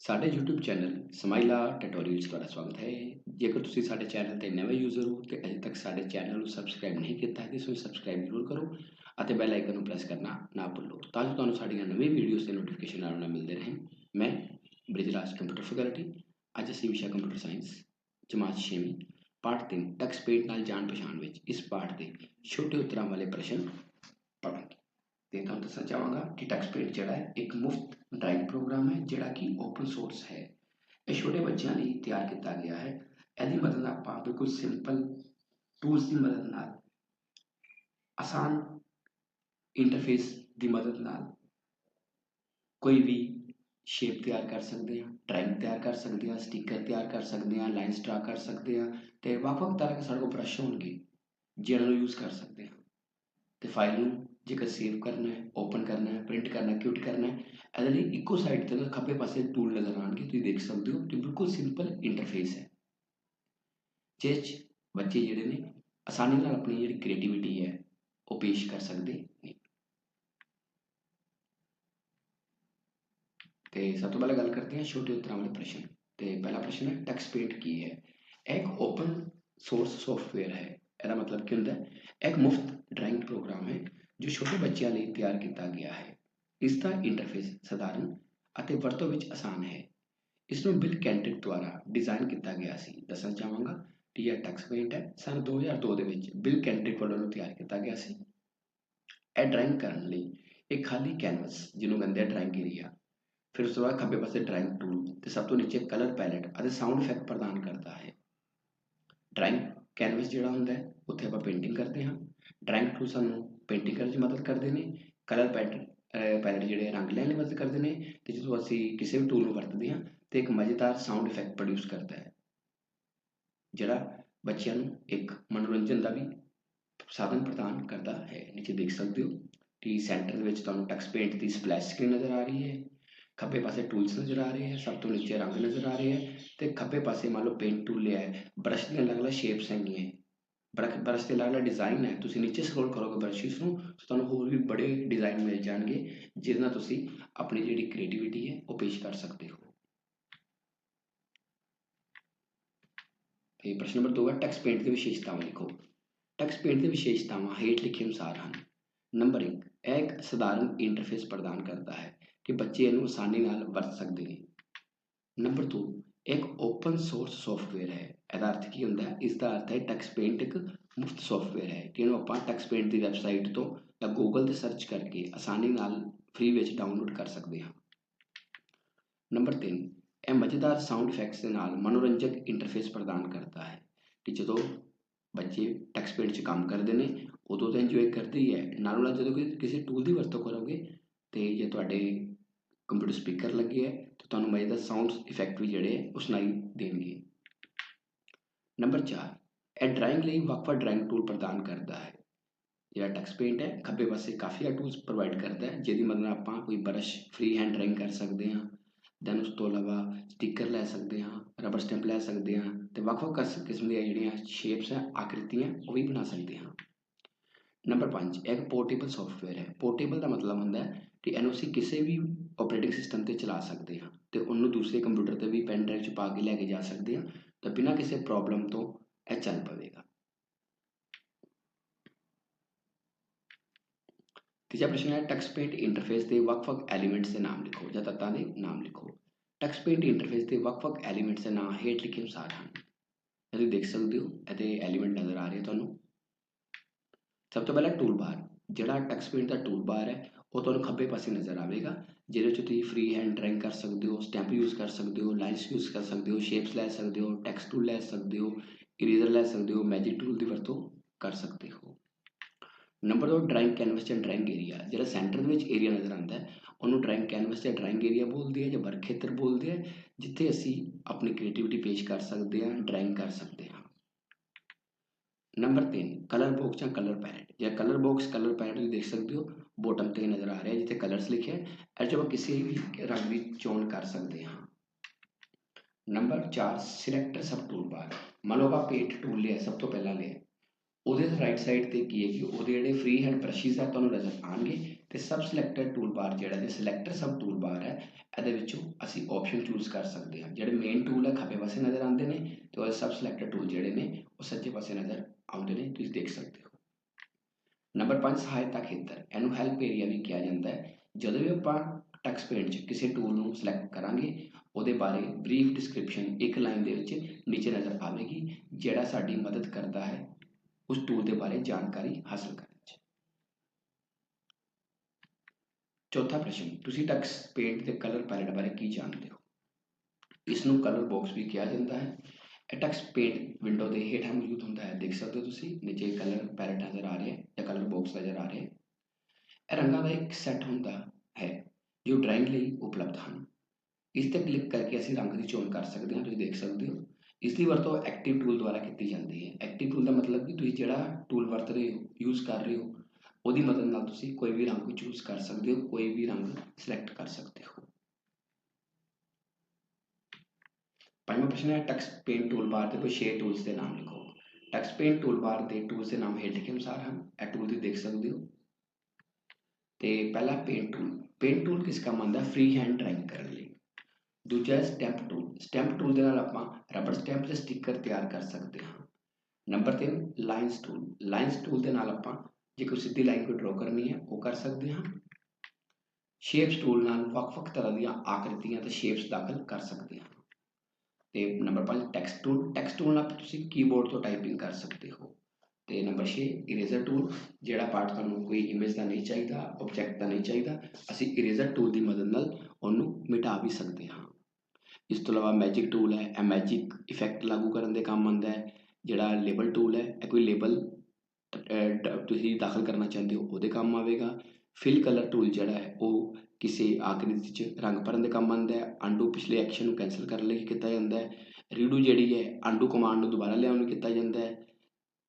ਸਾਡੇ YouTube channel Samaila tutorials ਤੁਹਾਡਾ ਸਵਾਗਤ ਹੈ। ਜੇਕਰ ਤੁਸੀਂ ਸਾਡੇ ਚੈਨਲ ਤੇ ਨਵੇਂ ਯੂਜ਼ਰ ਹੋ ਤੇ ਅਜੇ ਤੱਕ ਸਾਡੇ ਚੈਨਲ ਨੂੰ ਸਬਸਕ੍ਰਾਈਬ ਨਹੀਂ ਕੀਤਾ ਹੈ ਤਾਂ ਇਸ ਨੂੰ ਸਬਸਕ੍ਰਾਈਬ ਜ਼ਰੂਰ ਕਰੋ ਅਤੇ ਬੈਲ ਆਈਕਨ ਨੂੰ ਪ੍ਰੈਸ ਕਰਨਾ ਨਾ ਭੁੱਲੋ ਤਾਂ ਜੋ ਤੁਹਾਨੂੰ ਸਾਡੀਆਂ ਨਵੀਆਂ ਵੀਡੀਓਜ਼ ਦੇ ਨੋਟੀਫਿਕੇਸ਼ਨ ਨਾਲ ਮਿਲਦੇ ਰਹੇ ਮੈਂ ਬ੍ਰਿਜਰਾਜ ਕੰਪਿਊਟਰ ਫੈਕਲਟੀ ਅੱਜ ਅਸੀਂ ਵਿਸ਼ਾ ਕੰਪਿਊਟਰ ਸਾਇੰਸ ਜਮਾਤ 6ਵੀਂ ਪਾਠ 3 ਟੈਕਸ ਪੇਡ ਨਾਲ ਜਾਣ ਪਛਾਣ ਵਿੱਚ ਇਸ ਪਾਠ ਦੇ ਛੋਟੇ ਉੱਤਰਾਂ ਵਾਲੇ ਪ੍ਰਸ਼ਨ ਪੜਾਂਗੇ ਤੇ ਤੁਹਾਨੂੰ ਦੱਸਣਾ ਚਾਹਾਂਗਾ ਕਿ ਟੈਕਸਟਪੇਡ ਜਿਹੜਾ ਹੈ, ਇੱਕ ਮੁਫਤ ਡਰਾਇੰਗ ਪ੍ਰੋਗਰਾਮ ਹੈ, ਜਿਹੜਾ ਕਿ ਓਪਨ ਸੋਰਸ ਹੈ। ਇਹ ਛੋਟੇ ਬੱਚਿਆਂ ਲਈ ਤਿਆਰ ਕੀਤਾ ਗਿਆ ਹੈ। ਇਹਦੀ ਮਦਦ ਨਾਲ ਆਪਾਂ ਬਿਲਕੁਲ ਸਿੰਪਲ ਟੂਲਸ ਦੀ ਮਦਦ ਨਾਲ, ਆਸਾਨ ਇੰਟਰਫੇਸ ਦੀ ਮਦਦ ਨਾਲ ਕੋਈ ਵੀ ਸ਼ੇਪ ਤਿਆਰ ਕਰ ਸਕਦੇ ਹਾਂ ਡਰਾਇੰਗ ਤਿਆਰ ਕਰ ਸਕਦੇ ਹਾਂ ਸਟicker ਤਿਆਰ ਕਰ ਸਕਦੇ ਹਾਂ ਲਾਈਨਸ ਡਰਾ ਕਰ ਸਕਦੇ ਹਾਂ ਤੇ ਵੱਖ-ਵੱਖ ਤਰ੍ਹਾਂ ਦੇ ਸਾਡੇ ਕੋਲ ਬ੍ਰਸ਼ ਹੋਣਗੇ, ਜਿਹਨਾਂ ਨੂੰ ਯੂਜ਼ ਕਰ ਸਕਦੇ ਹਾਂ। ਤੇ ਫਾਈਲ ਨੂੰ ਜੇਕਰ ਸੇਵ ਕਰਨਾ ਹੈ ਓਪਨ ਕਰਨਾ ਹੈ ਪ੍ਰਿੰਟ ਕਰਨਾ ਕਿਊਟ ਕਰਨਾ ਹੈ, ਇਹਦੇ ਲਈ ਇੱਕੋ ਸਾਈਡ ਤੇ ਖੱਬੇ ਪਾਸੇ ਟੂਲ ਨਜ਼ਰ ਆਣਗੇ ਤੁਸੀਂ ਦੇਖ ਸਕਦੇ ਹੋ ਕਿ ਬਿਲਕੁਲ ਸਿੰਪਲ ਇੰਟਰਫੇਸ ਹੈ। ਜਿਸ ਬੱਚੇ ਜਿਹੜੇ ਨੇ ਆਸਾਨੀ ਨਾਲ ਆਪਣੀ ਜਿਹੜੀ ਕ੍ਰੀਏਟੀਵਿਟੀ ਹੈ, ਉਹ ਪੇਸ਼ ਕਰ ਸਕਦੇ ਨੇ। ਤੇ ਸਭ ਤੋਂ ਪਹਿਲਾਂ ਗੱਲ ਕਰਦੇ ਹਾਂ ਛੋਟੇ ਉੱਤਰਾਂ ਵਾਲੇ ਪ੍ਰਸ਼ਨ। ਤੇ ਪਹਿਲਾ ਪ੍ਰਸ਼ਨ ਹੈ ਟੈਕਸਟ ਪੇਂਟ ਕੀ ਹੈ? ਇਹ ਇੱਕ ਓਪਨ ਸੋਰਸ ਸੌਫਟਵੇਅਰ ਹੈ। ਇਹਦਾ ਮਤਲਬ ਕੀ ਹੁੰਦਾ ਹੈ? ਇੱਕ ਮੁਫਤ ਡਰਾਇੰਗ ਪ੍ਰੋਗਰਾਮ ਹੈ। ਜੋ ਛੋਟੇ ਬੱਚਿਆਂ ਲਈ ਤਿਆਰ ਕੀਤਾ ਗਿਆ ਹੈ, ਇਸ ਦਾ ਇੰਟਰਫੇਸ ਸਧਾਰਨ ਅਤੇ ਵਰਤੋਂ ਵਿੱਚ ਆਸਾਨ ਹੈ। ਇਸ ਨੂੰ ਬਿਲ ਕੈਂਟਿਕ ਦੁਆਰਾ ਡਿਜ਼ਾਈਨ ਕੀਤਾ ਗਿਆ ਸੀ। ਦੱਸਣਾ ਚਾਹਾਂਗਾ ਕਿ ਇਹ ਟੈਕਸ ਪੇਂਟ ਹੈ। ਸਨ 2002 ਦੇ ਵਿੱਚ ਬਿਲ ਕੈਂਟਿਕ ਵੱਲੋਂ ਤਿਆਰ ਕੀਤਾ ਗਿਆ ਸੀ। ਇਹ ਡਰਾਇੰਗ ਕਰਨ ਲਈ ਇੱਕ ਖਾਲੀ ਕੈਨਵਸ ਜਿਹਨੂੰ ਕਹਿੰਦੇ ਆ ਡਰਾਇੰਗ ਏਰੀਆ ਫਿਰ ਉਸ ਤੋਂ ਬਾਅਦ ਖੱਬੇ ਪਾਸੇ ਡਰਾਇੰਗ ਟੂਲ ਤੇ ਸਭ ਤੋਂ ਨੀਚੇ ਕਲਰ ਪੈਲੇਟ ਅਤੇ ਸਾਊਂਡ ਇਫੈਕਟ ਪ੍ਰਦਾਨ ਕਰਦਾ ਹੈ। ਡਰਾਇੰਗ ਕੈਨਵਸ ਜਿਹੜਾ ਹੁੰਦਾ ਹੈ, ਉੱਥੇ ਆਪਾਂ ਪੇਂਟਿੰਗ ਕਰਦੇ ਹਾਂ। ਡਰਾਇੰਗ ਟੂਲ ਸਾਨੂੰ ਪੇਂਟਿੰਗ ਕਰਨ 'ਚ ਮਦਦ ਕਰਦੇ ਨੇ, ਕਲਰ ਪੈਟਰਨ ਪੈਲੇਟ ਜਿਹੜੇ ਰੰਗ ਲੈਣ ਲਈ ਮਦਦ ਕਰਦੇ ਨੇ ਤੇ ਜਦੋਂ ਅਸੀਂ ਕਿਸੇ ਵੀ ਟੂਲ ਨੂੰ ਵਰਤਦੇ ਹਾਂ ਤੇ ਇੱਕ ਮਜ਼ੇਦਾਰ ਸਾਊਂਡ ਇਫੈਕਟ ਪ੍ਰੋਡਿਊਸ ਕਰਦਾ ਹੈ। ਜਿਹੜਾ ਬੱਚਿਆਂ ਨੂੰ ਇੱਕ ਮਨੋਰੰਜਨ ਦਾ ਵੀ ਸਾਧਨ ਪ੍ਰਦਾਨ ਕਰਦਾ ਹੈ। ਨੀਚੇ ਦੇਖ ਸਕਦੇ ਹੋ ਕਿ ਸੈਂਟਰ ਦੇ ਵਿੱਚ ਤੁਹਾਨੂੰ ਟੈਕਸ ਪੇਂਟ ਦੀ ਸਪਲੈਸ਼ ਸਕਰੀਨ ਨਜ਼ਰ ਆ ਰਹੀ ਹੈ। ਖੱਬੇ ਪਾਸੇ ਟੂਲਸ ਨਜ਼ਰ ਆ ਰਹੇ ਹੈ, ਸਭ ਤੋਂ ਨੀਚੇ ਰੰਗ ਨਜ਼ਰ ਆ ਰਹੇ ਹੈ ਤੇ ਖੱਬੇ ਪਾਸੇ ਮੰਨ ਲਓ ਪੇਂਟ ਟੂਲ ਲਿਆ ਹੈ ਬ੍ਰਸ਼ ਦੀਆਂ ਅਲੱਗ-ਅਲੱਗ ਸ਼ੇਪਸ ਹੈਗੀਆਂ ਬਰਕ ਬਰਸ਼ ਦੇ ਅਲੱਗ-ਅਲੱਗ ਡਿਜ਼ਾਈਨ ਹੈ। ਤੁਸੀਂ ਨੀਚੇ ਸਕਰੋਲ ਕਰੋਗੇ ਬਰਸ਼ਿਸ ਨੂੰ, ਤਾਂ ਤੁਹਾਨੂੰ ਹੋਰ ਵੀ ਬੜੇ ਡਿਜ਼ਾਈਨ ਮਿਲ ਜਾਣਗੇ, ਜਿਹਦੇ ਨਾਲ ਤੁਸੀਂ ਆਪਣੀ ਜਿਹੜੀ ਕ੍ਰੀਏਟੀਵਿਟੀ ਹੈ, ਉਹ ਪੇਸ਼ ਕਰ ਸਕਦੇ ਹੋ। ਤੇ ਪ੍ਰਸ਼ਨ ਨੰਬਰ 2 ਹੈ ਟੈਕਸ ਪੇਂਟ ਦੀ ਵਿਸ਼ੇਸ਼ਤਾਵਾਂ ਲਿਖੋ। ਟੈਕਸਟ ਪੇਂਟ ਦੀ ਵਿਸ਼ੇਸ਼ਤਾਵਾਂ ਹੇਠ ਲਿਖੇ ਅਨੁਸਾਰ ਹਨ। ਨੰਬਰ 1 ਇਹ ਇੱਕ ਸਧਾਰਨ ਇੰਟਰਫੇਸ ਪ੍ਰਦਾਨ ਕਰਦਾ ਹੈ ਕਿ ਬੱਚੇ ਇਹਨੂੰ ਆਸਾਨੀ ਨਾਲ ਵਰਤ ਸਕਦੇ ਨੇ। ਨੰਬਰ 2 ਇੱਕ ਓਪਨ ਸੋਰਸ ਸੌਫਟਵੇਅਰ ਹੈ। ਇਹਦਾ ਅਰਥ ਕੀ ਹੁੰਦਾ ਇਸ ਦਾ ਅਰਥ ਹੈ ਟੈਕਸ ਪੇਂਟ ਇੱਕ ਮੁਫਤ ਸੌਫਟਵੇਅਰ ਹੈ। ਜਿਹਨੂੰ ਆਪਾਂ ਟੈਕਸ ਪੇਂਟ ਦੀ ਵੈਬਸਾਈਟ ਤੋਂ ਜਾਂ ਗੂਗਲ ਤੇ ਸਰਚ ਕਰਕੇ ਆਸਾਨੀ ਨਾਲ ਫ੍ਰੀ ਵਿੱਚ ਡਾਊਨਲੋਡ ਕਰ ਸਕਦੇ ਹਾਂ। ਨੰਬਰ 3 ਇਹ ਮਜ਼ੇਦਾਰ ਸਾਊਂਡ ਇਫੈਕਟਸ ਦੇ ਨਾਲ ਮਨੋਰੰਜਕ ਇੰਟਰਫੇਸ ਪ੍ਰਦਾਨ ਕਰਦਾ ਹੈ ਕਿ ਜਦੋਂ ਬੱਚੇ ਟੈਕਸ ਪੇਂਟ 'ਚ ਕੰਮ ਕਰਦੇ ਨੇ, ਉਦੋਂ ਤਾਂ ਇੰਜੋਏ ਕਰਦੇ ਹੀ ਹੈ। ਨਾਲੋਂ ਨਾਲ ਜਦੋਂ ਕਿਸੇ ਟੂਲ ਦੀ ਵਰਤੋਂ ਕਰੋਗੇ ਤੇ ਜੇ ਤੁਹਾਡੇ ਕੰਪਿਊਟਰ ਸਪੀਕਰ ਲੱਗੇ ਹੈ, ਤਾਂ ਤੁਹਾਨੂੰ ਮਜ਼ੇਦਾਰ ਸਾਊਂਡ ਇਫੈਕਟ ਵੀ ਜਿਹੜੇ ਉਹ ਸੁਣਾਈ ਦੇਣਗੇ। ਨੰਬਰ 4 ਇਹ ਡਰਾਇੰਗ ਲਈ ਵੱਖ-ਵੱਖ ਡਰਾਇੰਗ ਟੂਲ ਪ੍ਰਦਾਨ ਕਰਦਾ ਹੈ। ਜਿਹੜਾ ਟੈਕਸ ਪੇਂਟ ਹੈ, ਖੱਬੇ ਪਾਸੇ ਕਾਫੀ ਟੂਲਸ ਪ੍ਰੋਵਾਈਡ ਕਰਦਾ ਹੈ, ਜਿਹਦੀ ਮਦਦ ਨਾਲ ਆਪਾਂ ਕੋਈ ਬਰਸ਼ ਫ੍ਰੀ ਹੈਂਡ ਡਰਾਇੰਗ ਕਰ ਸਕਦੇ ਹਾਂ। ਦੈਨ ਉਸ ਤੋਂ ਇਲਾਵਾ ਸਟicker ਲੈ ਸਕਦੇ ਹਾਂ ਰਬਰ ਸਟੈਂਪ ਲੈ ਸਕਦੇ ਹਾਂ ਤੇ ਵੱਖ-ਵੱਖ ਕਿਸਮ ਦੀਆਂ ਜਿਹੜੀਆਂ ਸ਼ੇਪਸ ਹੈ ਆਕ੍ਰਿਤੀਆਂ, ਉਹ ਵੀ ਬਣਾ ਸਕਦੇ ਹਾਂ। ਨੰਬਰ 5 ਇੱਕ ਪੋਰਟੇਬਲ ਸੌਫਟਵੇਅਰ ਹੈ। ਪੋਰਟੇਬਲ ਦਾ ਮਤਲਬ ਹੁੰਦਾ ਹੈ ਕਿ ਇਹਨੂੰ ਅਸੀਂ ਕਿਸੇ ਵੀ ਆਪਰੇਟਿੰਗ ਸਿਸਟਮ ਤੇ ਚਲਾ ਸਕਦੇ ਹਾਂ ਤੇ ਉਹਨੂੰ ਦੂਸਰੇ ਕੰਪਿਊਟਰ ਤੇ ਵੀ ਪੈਨ ਡਰਾਈਵ 'ਚ ਪਾ ਕੇ ਲੈ ਕੇ ਜਾ ਸਕਦੇ ਹਾਂ। ਤਾਂ ਬਿਨਾਂ ਕਿਸੇ ਪ੍ਰੋਬਲਮ ਤੋਂ ਇਹ ਚੱਲ ਪਵੇਗਾ ਤੀਜਾ ਪ੍ਰਸ਼ਨ ਹੈ ਟੈਕਸਟ ਪੇਂਟ ਇੰਟਰਫੇਸ ਦੇ ਵੱਖ-ਵੱਖ ਐਲੀਮੈਂਟਸ ਦੇ ਨਾਮ ਲਿਖੋ ਜਾਂ ਤੱਤਾਂ ਦੇ ਨਾਮ ਲਿਖੋ ਟੈਕਸਟ ਪੇਂਟ ਇੰਟਰਫੇਸ ਦੇ ਵੱਖ-ਵੱਖ ਐਲੀਮੈਂਟਸ ਦੇ ਨਾਮ ਹੇਠ ਲਿਖੇ ਅਨੁਸਾਰ ਹਨ ਤੁਸੀਂ ਦੇਖ ਸਕਦੇ ਹੋ ਇਹਦੇ ਐਲੀਮੈਂਟ ਨਜ਼ਰ ਆ ਰਹੇ ਤੁਹਾਨੂੰ ਸਭ ਤੋਂ ਪਹਿਲਾਂ ਟੂਲ ਬਾਰ ਜਿਹੜਾ ਟੈਕਸਟ ਪੇਂਟ ਦਾ ਟੂਲ ਬਾਰ ਹੈ ਉਹ ਤੁਹਾਨੂੰ ਖੱਬੇ ਪਾਸੇ ਨਜ਼ਰ ਆਵੇਗਾ, ਜਿਹਦੇ ਵਿੱਚ ਤੁਸੀਂ ਫ੍ਰੀ ਹੈਂਡ ਡਰਾਇੰਗ ਕਰ ਸਕਦੇ ਹੋ ਸਟੈਂਪ ਯੂਜ਼ ਕਰ ਸਕਦੇ ਹੋ ਲਾਈਨਸ ਯੂਜ਼ ਕਰ ਸਕਦੇ ਹੋ ਸ਼ੇਪਸ ਲੈ ਸਕਦੇ ਹੋ ਟੈਕਸਟ ਟੂਲ ਲੈ ਸਕਦੇ ਹੋ ਇਰੇਜ਼ਰ ਲੈ ਸਕਦੇ ਹੋ ਮੈਜਿਕ ਟੂਲ ਦੀ ਵਰਤੋਂ ਕਰ ਸਕਦੇ ਹੋ। ਨੰਬਰ 2 ਡਰਾਇੰਗ ਕੈਨਵਸ ਜਾਂ ਡਰਾਇੰਗ ਏਰੀਆ ਜਿਹੜਾ ਸੈਂਟਰ ਦੇ ਵਿੱਚ ਏਰੀਆ ਨਜ਼ਰ ਆਉਂਦਾ ਹੈ, ਉਹਨੂੰ ਡਰਾਇੰਗ ਕੈਨਵਸ ਜਾਂ ਡਰਾਇੰਗ ਏਰੀਆ ਬੋਲਦੇ ਆ ਜਾਂ ਵਰਕ ਖੇਤਰ ਬੋਲਦੇ ਆ, ਜਿੱਥੇ ਅਸੀਂ ਆਪਣੀ ਕ੍ਰੀਏਟੀਵਿਟੀ ਪੇਸ਼ ਕਰ ਸਕਦੇ ਹਾਂ ਡਰਾਇੰਗ ਕਰ ਸਕਦੇ ਹਾਂ। ਨੰਬਰ 3 ਕਲਰ ਬਾਕਸ ਜਾਂ ਕਲਰ ਪੈਲੇਟ ਜਾਂ ਕਲਰ ਬਾਕਸ ਕਲਰ ਪੈਲੇਟ ਤੁਸੀਂ ਦੇਖ ਸਕਦੇ ਹੋ ਬੋਟਮ ਤੇ ਨਜ਼ਰ ਆ ਰਿਹਾ ਜਿੱਥੇ ਕਲਰਸ ਲਿਖਿਆ ਹੈ। ਇਹ 'ਚ ਕਿਸੇ ਵੀ ਰੰਗ ਦੀ ਚੋਣ ਕਰ ਸਕਦੇ ਹਾਂ। Number 4 select sub tool bar ਮੰਨ ਲਓ ਆਪਾਂ ਪੇਂਟ ਟੂਲ ਲਿਆ, ਸਭ ਤੋਂ ਪਹਿਲਾਂ ਲਿਆ। ਉਹਦੇ ਰਾਈਟ ਸਾਈਡ ਤੇ ਕੀ ਹੈ ਕਿ ਉਹਦੇ ਜਿਹੜੇ ਫ੍ਰੀ ਹੈਂਡ ਬ੍ਰਸ਼ਿਸ ਆ, ਤੁਹਾਨੂੰ ਨਜ਼ਰ ਆਣਗੇ ਤੇ ਸਬ ਸਿਲੈਕਟਿਡ ਟੂਲ ਬਾਰ ਜਿਹੜਾ ਜੇ ਸਿਲੈਕਟਰ ਸਬ ਟੂਲ ਬਾਰ ਹੈ, ਇਹਦੇ ਵਿੱਚੋਂ ਅਸੀਂ ਆਪਸ਼ਨ ਚੂਜ਼ ਕਰ ਸਕਦੇ ਹਾਂ। ਜਿਹੜੇ ਮੇਨ ਟੂਲ ਹੈ, ਖੱਬੇ ਪਾਸੇ ਨਜ਼ਰ ਆਉਂਦੇ ਨੇ, ਤੇ ਉਹਦੇ ਸਬ ਸਿਲੈਕਟਰ ਟੂਲ ਜਿਹੜੇ ਨੇ, ਉਹ ਸੱਜੇ ਪਾਸੇ ਨਜ਼ਰ ਆਉਂਦੇ ਨੇ। ਤੁਸੀਂ ਦੇਖ ਸਕਦੇ ਹੋ। ਨੰਬਰ 5 ਸਹਾਇਤਾ ਖੇਤਰ, ਇਹਨੂੰ ਹੈਲਪ ਏਰੀਆ ਵੀ ਕਿਹਾ ਜਾਂਦਾ ਹੈ। ਜਦੋਂ ਵੀ ਆਪਾਂ ਟੈਕਸ ਪੇਂਟ 'ਚ ਕਿਸੇ ਟੂਲ ਨੂੰ ਸਿਲੈਕਟ ਕਰਾਂਗੇ, ਉਹਦੇ ਬਾਰੇ ਬਰੀਫ ਡਿਸਕ੍ਰਿਪਸ਼ਨ ਇੱਕ ਲਾਈਨ ਦੇ ਵਿੱਚ ਨੀਚੇ ਨਜ਼ਰ ਆਵੇਗੀ, ਜਿਹੜਾ ਸਾਡੀ ਮਦਦ ਕਰਦਾ ਹੈ, ਉਸ ਟੂਲ ਦੇ ਬਾਰੇ ਜਾਣਕਾਰੀ ਹਾਸਲ ਕਰਨ 'ਚ। ਚੌਥਾ ਪ੍ਰਸ਼ਨ, ਤੁਸੀਂ ਟੈਕਸ ਪੇਂਟ ਦੇ ਕਲਰ ਪੈਲਟ ਬਾਰੇ ਕੀ ਜਾਣਦੇ ਹੋ? ਇਸ ਨੂੰ ਕਲਰ ਬਾਕਸ ਵੀ ਕਿਹਾ ਜਾਂਦਾ ਹੈ। ਟੈਕਸਟ ਪੇਂਟ ਵਿੰਡੋ ਦੇ ਹੇਠਾਂ ਮੌਜੂਦ ਹੁੰਦਾ ਹੈ। ਦੇਖ ਸਕਦੇ ਹੋ ਤੁਸੀਂ, ਨੀਚੇ ਕਲਰ ਪੈਲਟ ਨਜ਼ਰ ਆ ਰਿਹਾ ਹੈ ਜਾਂ ਕਲਰ ਬਾਕਸ ਨਜ਼ਰ ਆ ਰਿਹਾ ਹੈ। ਇਹ ਰੰਗਾਂ ਦਾ ਇੱਕ ਸੈੱਟ ਹੁੰਦਾ ਹੈ ਜੋ ਡਰਾਇੰਗ ਲਈ ਉਪਲਬਧ ਹਨ। ਇਸ ਤੇ ਕਲਿੱਕ ਕਰਕੇ ਅਸੀਂ ਰੰਗ ਦੀ ਚੋਣ ਕਰ ਸਕਦੇ ਹਾਂ, ਤੁਸੀਂ ਦੇਖ ਸਕਦੇ ਹੋ। ਇਸ ਦੀ ਵਰਤੋਂ ਐਕਟਿਵ ਟੂਲ ਦੁਆਰਾ ਕੀਤੀ ਜਾਂਦੀ ਹੈ। ਐਕਟਿਵ ਟੂਲ ਦਾ ਮਤਲਬ ਕਿ ਤੁਸੀਂ ਜਿਹੜਾ ਟੂਲ ਵਰਤ ਰਹੇ ਹੋ ਯੂਜ਼ ਕਰ ਰਹੇ ਹੋ, ਉਹਦੀ ਮਦਦ ਨਾਲ ਤੁਸੀਂ ਕੋਈ ਵੀ ਰੰਗ ਚੂਜ਼ ਕਰ ਸਕਦੇ ਹੋ, ਕੋਈ ਵੀ ਰੰਗ ਸਿਲੈਕਟ ਕਰ ਸਕਦੇ ਹੋ। ਪੰਜਵਾਂ ਪ੍ਰਸ਼ਨ ਹੈ ਟੈਕਸਟ ਪੇਂਟ ਟੂਲਬਾਰ ਦੇ ਕੋਈ 6 ਟੂਲਸ ਦੇ ਨਾਮ ਲਿਖੋ। ਟੈਕਸ ਪੇਂਟ ਟੂਲਬਾਰ ਦੇ ਟੂਲਸ ਦੇ ਨਾਮ ਹੇਠ ਲਿਖੇ ਅਨੁਸਾਰ ਹਨ। ਇਹ ਟੂਲ ਤੁਸੀਂ ਦੇਖ ਸਕਦੇ ਹੋ। ਤੇ ਪਹਿਲਾ ਪੇਨ ਟੂਲ ਪੇਨ ਟੂਲ ਕਿਸ ਕੰਮ ਆਉਂਦਾ ਫ੍ਰੀ ਹੈਂਡ ਡਰਾਇੰਗ ਕਰਨ ਲਈ। ਦੂਜਾ ਸਟੈਂਪ ਟੂਲ ਸਟੈਂਪ ਟੂਲ ਦੇ ਨਾਲ ਆਪਾਂ ਰਬੜ ਸਟੈਂਪ ਤੇ ਸਟicker ਤਿਆਰ ਕਰ ਸਕਦੇ ਹਾਂ। Number 3 lines tool lines tool ਦੇ ਨਾਲ ਆਪਾਂ ਜੇ ਕੋਈ ਸਿੱਧੀ ਲਾਈਨ ਕੋਈ ਡਰਾ ਕਰਨੀ ਹੈ, ਉਹ ਕਰ ਸਕਦੇ ਹਾਂ। ਸ਼ੇਪਸ ਟੂਲ ਨਾਲ ਵੱਖ-ਵੱਖ ਤਰ੍ਹਾਂ ਦੀਆਂ ਆਕ੍ਰਿਤੀਆਂ ਤੇ ਸ਼ੇਪਸ ਦਾਖਲ ਕਰ ਸਕਦੇ ਹਾਂ। ਤੇ number 5 text tool text tool ਨਾਲ ਤੁਸੀਂ ਕੀਬੋਰਡ ਤੋਂ ਟਾਈਪਿੰਗ ਕਰ ਸਕਦੇ ਹੋ। ਤੇ ਨੰਬਰ 6 ਇਰੇਜ਼ਰ ਟੂਲ ਜਿਹੜਾ ਪਾਰਟ ਤੁਹਾਨੂੰ ਕੋਈ ਇਮੇਜ ਦਾ ਨਹੀਂ ਚਾਹੀਦਾ ਆਬਜੈਕਟ ਦਾ ਨਹੀਂ ਚਾਹੀਦਾ, ਅਸੀਂ ਇਰੇਜ਼ਰ ਟੂਲ ਦੀ ਮਦਦ ਨਾਲ ਉਹਨੂੰ ਮਿਟਾ ਵੀ ਸਕਦੇ ਹਾਂ। ਇਸ ਤੋਂ ਇਲਾਵਾ ਮੈਜਿਕ ਟੂਲ ਹੈ, ਇਹ ਮੈਜਿਕ ਇਫੈਕਟ ਲਾਗੂ ਕਰਨ ਦੇ ਕੰਮ ਆਉਂਦਾ ਹੈ। ਜਿਹੜਾ ਲੇਬਲ ਟੂਲ ਹੈ, ਇਹ ਕੋਈ ਲੇਬਲ ਤੁਸੀਂ ਦਾਖਲ ਕਰਨਾ ਚਾਹੁੰਦੇ ਹੋ, ਉਹਦੇ ਕੰਮ ਆਵੇਗਾ। ਫਿਲ ਕਲਰ ਟੂਲ ਜਿਹੜਾ ਹੈ, ਉਹ ਕਿਸੇ ਆਕ੍ਰਿਤੀ 'ਚ ਰੰਗ ਭਰਨ ਦੇ ਕੰਮ ਆਉਂਦਾ ਹੈ ਅੰਡੂ ਪਿਛਲੇ ਐਕਸ਼ਨ ਨੂੰ ਕੈਨਸਲ ਕਰਨ ਲਈ ਕੀਤਾ ਜਾਂਦਾ ਹੈ ਰੀਡੂ ਜਿਹੜੀ ਹੈ ਅੰਡੂ ਕਮਾਂਡ ਨੂੰ ਦੁਬਾਰਾ ਲਿਆਉਣ ਲਈ ਕੀਤਾ ਜਾਂਦਾ ਹੈ,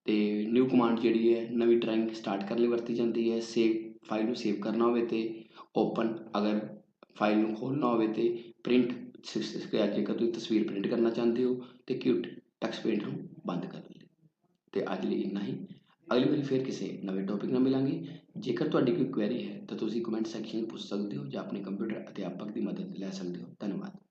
ਤੇ ਨਿਊ ਕਮਾਂਡ ਜਿਹੜੀ ਹੈ, ਨਵੀਂ ਡਰਾਇੰਗ ਸਟਾਰਟ ਕਰਨ ਲਈ ਵਰਤੀ ਜਾਂਦੀ ਹੈ ਸੇਵ ਫਾਈਲ ਨੂੰ ਸੇਵ ਕਰਨਾ ਹੋਵੇ ਤੇ ਓਪਨ ਅਗਰ ਫਾਈਲ ਨੂੰ ਖੋਲ੍ਹਣਾ ਹੋਵੇ ਤੇ ਪ੍ਰਿੰਟ ਜੇਕਰ ਤੁਸੀਂ ਤਸਵੀਰ ਪ੍ਰਿੰਟ ਕਰਨਾ ਚਾਹੁੰਦੇ ਹੋ ਤੇ ਕਿਊਟ ਟੈਕਸਟ ਪੇਂਟ ਨੂੰ ਬੰਦ ਕਰ ਲਈ ਤੇ ਅੱਜ ਲਈ ਇੰਨਾ ਹੀ। ਅਗਲੀ ਵਾਰੀ ਫਿਰ ਕਿਸੇ ਨਵੇਂ ਟੌਪਿਕ ਨਾਲ ਮਿਲਾਂਗੇ। ਜੇਕਰ ਤੁਹਾਡੀ ਕੋਈ ਕੁਐਰੀ ਹੈ ਤਾਂ ਤੁਸੀਂ ਕਮੈਂਟ ਸੈਕਸ਼ਨ ਵਿੱਚ ਪੁੱਛ ਸਕਦੇ ਹੋ ਜਾਂ ਆਪਣੇ ਕੰਪਿਊਟਰ ਅਧਿਆਪਕ ਦੀ ਮਦਦ ਲੈ ਸਕਦੇ ਹੋ। ਧੰਨਵਾਦ।